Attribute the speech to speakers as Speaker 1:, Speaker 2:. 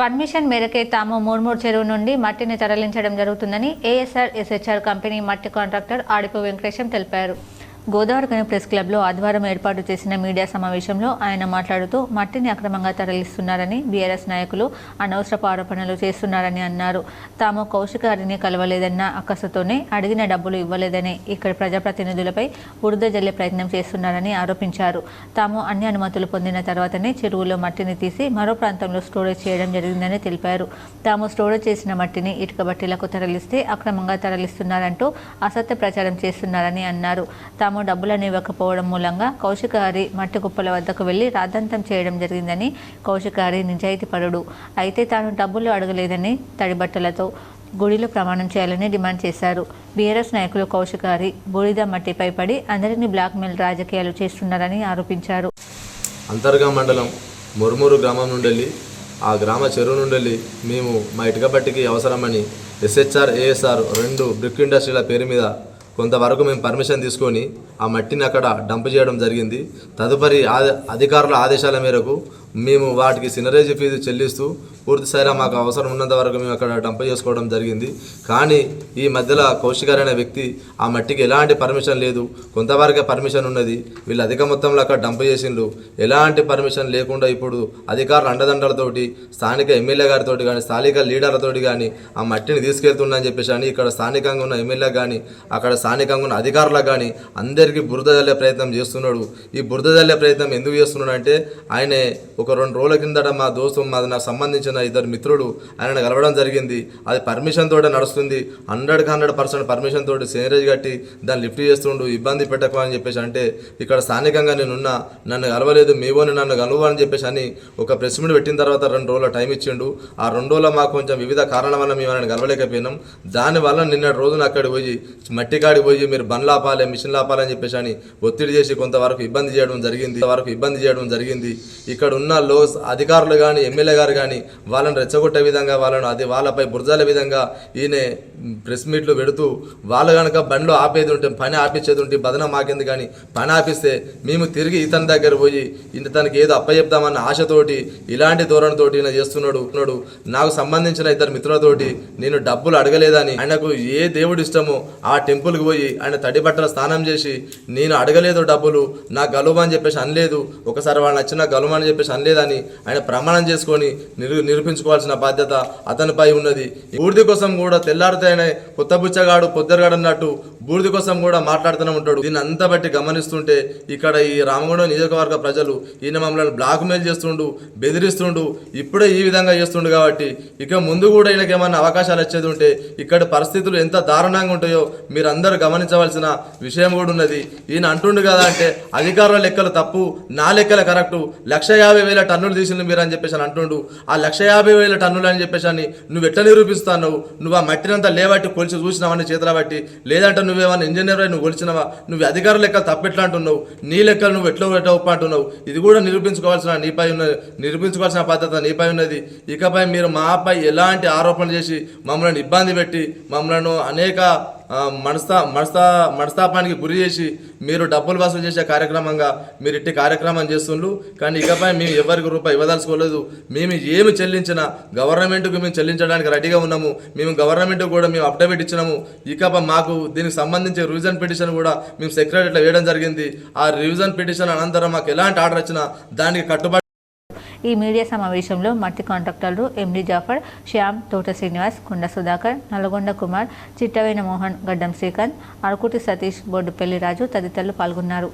Speaker 1: Permission మేరకే తాము మూర్మూర్ చెరువు నుండి మట్టిని తరలించడం జరుగుతుందని ఏఎస్ఆర్ ఎస్హెచ్ఆర్ కంపెనీ మట్టి కాంట్రాక్టర్ ఆడిపు వెంకటేశం తెలిపారు. గోదావరికని ప్రెస్ క్లబ్లో ఆదివారం ఏర్పాటు చేసిన మీడియా సమావేశంలో ఆయన మాట్లాడుతూ మట్టిని అక్రమంగా తరలిస్తున్నారని బీఆర్ఎస్ నాయకులు అనవసరపు ఆరోపణలు చేస్తున్నారని అన్నారు. తాము కౌశికారిని కలవలేదన్న అక్కసతోనే అడిగిన డబ్బులు ఇవ్వలేదని ఇక్కడి ప్రజాప్రతినిధులపై బురద జల్లే ప్రయత్నం చేస్తున్నారని ఆరోపించారు. తాము అన్ని అనుమతులు పొందిన తర్వాతనే చెరువులో మట్టిని తీసి మరో ప్రాంతంలో స్టోరేజ్ చేయడం జరిగిందని తెలిపారు. తాము స్టోరేజ్ చేసిన మట్టిని ఇటుక బట్టీలకు తరలిస్తే అక్రమంగా తరలిస్తున్నారంటూ అసత్య ప్రచారం చేస్తున్నారని అన్నారు. తాము డబ్బులను ఇవ్వకపోవడం మూలంగా కౌశికహారి మట్టి కుప్పల వద్దకు వెళ్ళి రాద్ధాంతం చేయడం జరిగిందని కౌశికహారి నిజాయితీ పరుడు అయితే తాను డబ్బులు అడగలేదని తడిబట్టలతో గుడిలో ప్రమాణం చేయాలని డిమాండ్ చేశారు. బీఆర్ఎస్ నాయకులు కౌశికారి బూడిద మట్టిపై పడి అందరినీ బ్లాక్మెయిల్ రాజకీయాలు చేస్తున్నారని ఆరోపించారు.
Speaker 2: అంతర్గా మండలం మురుమూరు గ్రామం నుండి ఆ గ్రామ చెరువు నుండి మేము మా ఇటుకబట్టికి అవసరమని ఎస్హెచ్ఆర్ ఏఎస్ఆర్ రెండు బ్రిక్ ఇండస్ట్రీల పేరు మీద కొంతవరకు మేము పర్మిషన్ తీసుకొని ఆ మట్టిని అక్కడ డంప్ చేయడం జరిగింది. తదుపరి అధికారుల ఆదేశాల మేరకు మేము వాటికి సినరేజ్ ఫీజు చెల్లిస్తూ పూర్తి స్థాయిలో మాకు అవసరం ఉన్నంత వరకు మేము అక్కడ డంప్ చేసుకోవడం జరిగింది. కానీ ఈ మధ్యలో కౌశికారైన వ్యక్తి ఆ మట్టికి ఎలాంటి పర్మిషన్ లేదు. కొంతవరకే పర్మిషన్ ఉన్నది. వీళ్ళు అధిక మొత్తంలో అక్కడ డంప్ చేసిండ్రు. ఎలాంటి పర్మిషన్ లేకుండా ఇప్పుడు అధికారుల అండదండలతోటి స్థానిక ఎమ్మెల్యే గారితో కానీ స్థానిక లీడర్లతోటి కానీ ఆ మట్టిని తీసుకెళ్తుందని చెప్పేసి అని ఇక్కడ స్థానికంగా ఉన్న ఎమ్మెల్యే కానీ అక్కడ స్థానికంగా ఉన్న అధికారులకు కానీ అందరికీ బురద జల్లే ప్రయత్నం చేస్తున్నాడు. ఈ బురద జల్లే ప్రయత్నం ఎందుకు చేస్తున్నాడు అంటే ఆయనే ఒక రెండు రోజుల కిందట మా దోస్తు మాది నాకు సంబంధించిన ఇద్దరు మిత్రుడు ఆయన కలవడం జరిగింది. అది పర్మిషన్ తోట నడుస్తుంది. హండ్రెడ్కి హండ్రెడ్ పర్సెంట్ పర్మిషన్ తోటి సేనరేజ్ కట్టి దాన్ని లిఫ్ట్ చేస్తుండు ఇబ్బంది పెట్టకు అని చెప్పేసి అంటే ఇక్కడ స్థానికంగా నేనున్నా నన్ను కలవలేదు మీవోని నన్ను కలవు చెప్పేసి అని ఒక ప్రెస్ మీట్ పెట్టిన తర్వాత రెండు రోజుల టైం ఇచ్చిండు. ఆ రెండు రోజుల మాకు కొంచెం వివిధ కారణాల వల్ల మేము ఆయన కలవలేకపోయినాం. దానివల్ల నిన్నటి రోజున అక్కడ పోయి మట్టి కాడికి పోయి మీరు బండ్లు లాపాలే మిషన్ లాపాలని చెప్పేసి అని ఒత్తిడి చేసి కొంతవరకు ఇబ్బంది చేయడం జరిగింది. కొంతవరకు ఇబ్బంది చేయడం జరిగింది. ఇక్కడ ఉన్న లో అధికారులు కానీ ఎమ్మెల్యే గారు కానీ వాళ్ళని రెచ్చగొట్టే విధంగా వాళ్ళను అది వాళ్ళపై బురజాలే విధంగా ఈయన ప్రెస్ మీట్లు పెడుతూ వాళ్ళు కనుక బండ్లు ఆపేది ఉంటే పని ఆపించేది ఉంటే బదనం మాకింది కానీ పని ఆపిస్తే మేము తిరిగి ఇతని దగ్గర పోయి ఇంత తనకి ఏదో అప్పచెప్తామన్న ఆశతోటి ఇలాంటి ధోరణితోటి ఈయన చేస్తున్నాడు నాకు సంబంధించిన ఇద్దరు మిత్రులతోటి నేను డబ్బులు అడగలేదని ఆయనకు ఏ దేవుడు ఇష్టమో ఆ టెంపుల్కి పోయి ఆయన తడి బట్టలు స్నానం చేసి నేను అడగలేదు డబ్బులు నా గలువ అని చెప్పేసి అనలేదు ఒకసారి వాళ్ళు నచ్చిన గలువ అని చెప్పేసి ఉండేదని ఆయన ప్రమాణం చేసుకొని నిరు నిరూపించుకోవాల్సిన బాధ్యత అతనిపై ఉన్నది. ఊర్ది కోసం కూడా తెల్లారితేనే ఆయన కొత్త బుచ్చగాడు పొద్దరగాడు అన్నట్టు బూడిద కోసం కూడా మాట్లాడుతూనే ఉంటాడు. దీన్ని అంతా బట్టి గమనిస్తుంటే ఇక్కడ ఈ రామగుండం నియోజకవర్గ ప్రజలు ఈయన మమ్మల్ని బ్లాక్ మెయిల్ చేస్తుండు బెదిరిస్తుండు ఇప్పుడే ఈ విధంగా చేస్తుండు కాబట్టి ఇక ముందు కూడా ఈయనకి ఏమైనా అవకాశాలు వచ్చేది ఉంటే ఇక్కడ పరిస్థితులు ఎంత దారుణంగా ఉంటాయో మీరందరూ గమనించవలసిన విషయం కూడా ఉన్నది. ఈయన అంటుండు కదా అంటే అధికారుల లెక్కలు తప్పు నా లెక్కలు కరెక్టు లక్ష యాభై వేల టన్నులు తీసింది మీరు అని చెప్పేసి అని అంటుండు. ఆ లక్ష యాభై వేల టన్నులు అని చెప్పేసి అని నువ్వు ఎట్లా నిరూపిస్తావు నువ్వు ఆ మట్టినంతా లేబట్టి కొలిచి చూసినావని చేతుల బట్టి లేదంటే నువ్వు నువ్వేమన్నా ఇంజనీర్ అయి నువ్వు గొలిచినవా నువ్వు అధికార లెక్కలు తప్పెట్లా అంటున్నావు నీ లెక్కలు నువ్వు ఎట్లా పెట్టవప్ప అంటున్నావు ఇది కూడా నిరూపించుకోవాల్సిన నీపై ఉన్న నిరూపించుకోవాల్సిన బాధ్యత నీపై ఉన్నది. ఇకపై మీరు మాపై ఎలాంటి ఆరోపణలు చేసి మమ్మల్ని ఇబ్బంది పెట్టి మమ్మల్ని అనేక మనస్తా మనస్తా మనస్తాపానికి గురి చేసి మీరు డబ్బులు వసూలు చేసే కార్యక్రమంగా మీరు ఇట్టి కార్యక్రమం చేస్తుండ్రు. కానీ ఇకపై మేము ఎవరికి రూపాయి ఇవ్వదలుచుకోలేదు. మేము ఏమి చెల్లించినా గవర్నమెంట్కు మేము చెల్లించడానికి రెడీగా ఉన్నాము. మేము గవర్నమెంట్కు కూడా మేము అప్డేట్ ఇచ్చినాము. ఇకపై మాకు దీనికి సంబంధించి రివిజన్ పిటిషన్ కూడా మేము సెక్రటరీలో వేయడం జరిగింది. ఆ రివిజన్ పిటిషన్ అనంతరం మాకు ఎలాంటి ఆర్డర్ వచ్చినా దానికి కట్టుబడి
Speaker 1: ఈ మీడియా సమావేశంలో మట్టి కాంట్రాక్టర్లు ఎండి జాఫర్ శ్యామ్ తోట శ్రీనివాస్ కొండ సుధాకర్ నల్గొండ కుమార్ చిట్టవైన మోహన్ గడ్డం శ్రీకాంత్ అరకుటి సతీష్ బొడ్డుపల్లి రాజు తదితరులు పాల్గొన్నారు.